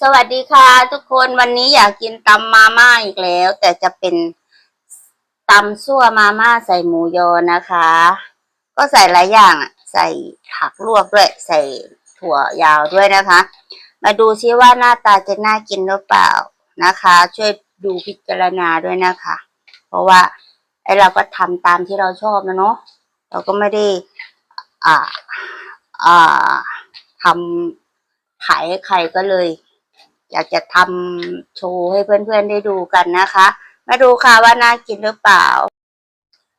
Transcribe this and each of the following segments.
สวัสดีค่ะทุกคนวันนี้อยากกินตำมาม่าอีกแล้ว แต่จะเป็นตำซั่วมาม่าใส่หมูยอนะคะ ก็ใส่หลายอย่างอะ ใส่ผักลวกด้วย ใส่ถั่วยาวด้วยนะคะ มาดูซิว่าหน้าตาจะน่ากินหรือเปล่านะคะ ช่วยดูพิจารณาด้วยนะคะ เพราะว่าไอเราก็ทำตามที่เราชอบนะเนาะเราก็ไม่ได้อ่าอ่าทำขายให้ใครก็เลย อยากจะทำโชว์ให้เพื่อนๆได้ดูกันนะคะ มาดูค่ะว่าน่ากินหรือเปล่า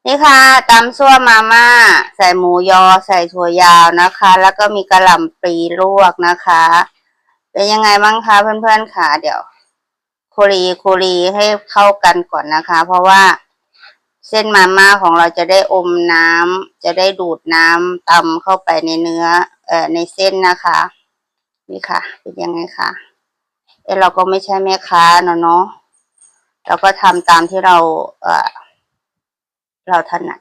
นี่ค่ะตำซั่วมาม่า ใส่หมูยอใส่ถั่วยาวนะคะ แล้วก็มีกระหล่ำปลีลวกนะคะ เป็นยังไงบ้างคะเพื่อนๆค่ะเดี๋ยวโคลีโคลีให้เข้ากันก่อนนะคะ เพราะว่าเส้นมาม่าของเราจะได้อมน้ำจะได้ดูดน้ำตำเข้าไปในเนื้อเอ่อในเส้นนะคะ นี่ค่ะ เป็นยังไงคะ เอเราก็ไม่ใช่แม่ค้าเนาะเนาะเราก็ทำตามที่เราเออเราถนัด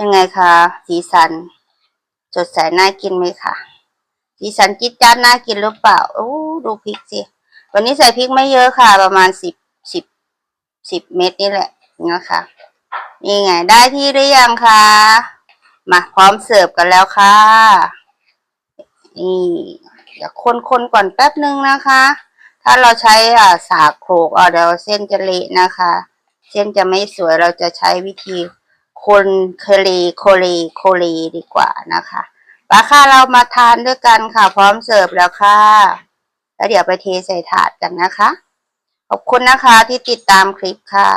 ยังไงคะสีสันสดใสน่ากินไหมคะสีสันจิ๊ดจ้าดน่ากินหรือเปล่าโอ้ดูพริกสิวันนี้ใส่พริกไม่เยอะค่ะ ประมาณสิบสิบสิบเม็ดนี่แหละนะคะนี่ไงได้ที่หรือยังคะมาพร้อมเสิร์ฟกันแล้วค่ะนี่เดี๋ยวคนๆก่อนแป๊บนึงนะคะ ถ้าเราใช้อ่าสากโขกอะเดี๋ยวเส้นจะเละนะคะ เส้นจะไม่สวยเราจะใช้วิธีคนเคลีโคลีโคลีดีกว่านะคะปลาค่าเรามาทานด้วยกันค่ะ พร้อมเสิร์ฟแล้วค่ะ แล้วเดี๋ยวไปเทใส่ถาดกันนะคะ ขอบคุณนะคะที่ติดตามคลิปค่ะ